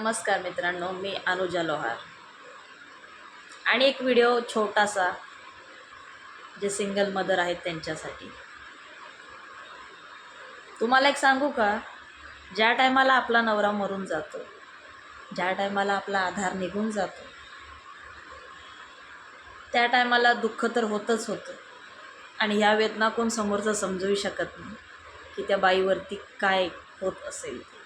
नमस्कार मित्रांनो मी अनुजा लोहार. आणि एक व्हिडिओ छोटासा जे सिंगल मदर आहेत त्यांच्यासाठी. तुम्हाला एक सांगू का? ज्या टायमाला आपला नवरा मरून जातो ज्या टायमाला आपला आधार निघून जातो त्या टायमाला दुःख तर होतच होतं. आणि ह्या वेदना कोण समोरचं समजूही शकत नाही की त्या बाईवरती काय होत असेल ते.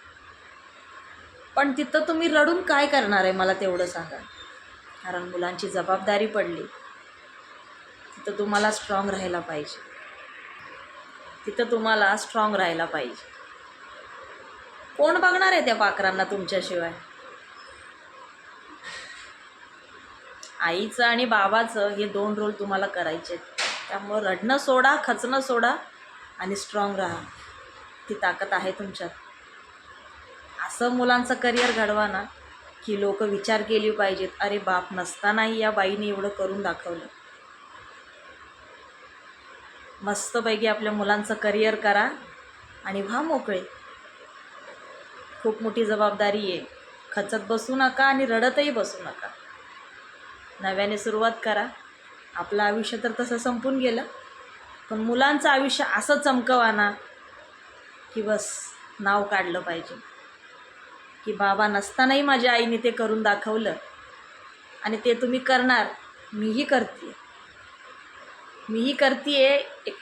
पण तिथं तुम्ही रडून काय करणार आहे मला तेवढं सांगा. कारण मुलांची जबाबदारी पडली. तिथं तुम्हाला स्ट्रॉंग राहायला पाहिजे. तिथं तुम्हाला स्ट्रॉंग राहायला पाहिजे. कोण बघणार आहे त्या पाकरांना तुमच्याशिवाय? आईचं आणि बाबाचं हे दोन रोल तुम्हाला करायचे आहेत त्यामुळं रडणं सोडा खचणं सोडा आणि स्ट्रॉंग राहा. ती ताकद आहे तुमच्यात. असं मुलांचं करिअर घडवा ना की लोक विचार केली पाहिजेत अरे बाप नसतानाही या बाईने एवढं करून दाखवलं. मस्तपैकी आपल्या मुलांचं करिअर करा आणि व्हा मोकळे. खूप मोठी जबाबदारी आहे. खचत बसू नका आणि रडतही बसू नका. नव्याने सुरुवात करा. आपलं आयुष्य तर तसं संपून गेलं. पण मुलांचं आयुष्य असं चमकवा ना की बस नाव काढलं पाहिजे. की बाबा नसतानाही माझ्या आईने ते करून दाखवलं. आणि ते तुम्ही करणार मीही करते मीही करते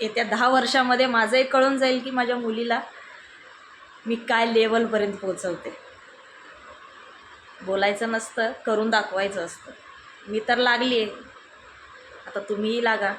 येत्या दहा वर्षामध्ये माझंही कळून जाईल की माझ्या मुलीला मी काय लेवलपर्यंत पोचवते बोलायचं नसतं करून दाखवायचं असतं. मी तर लागली आहे आता तुम्हीही लागा.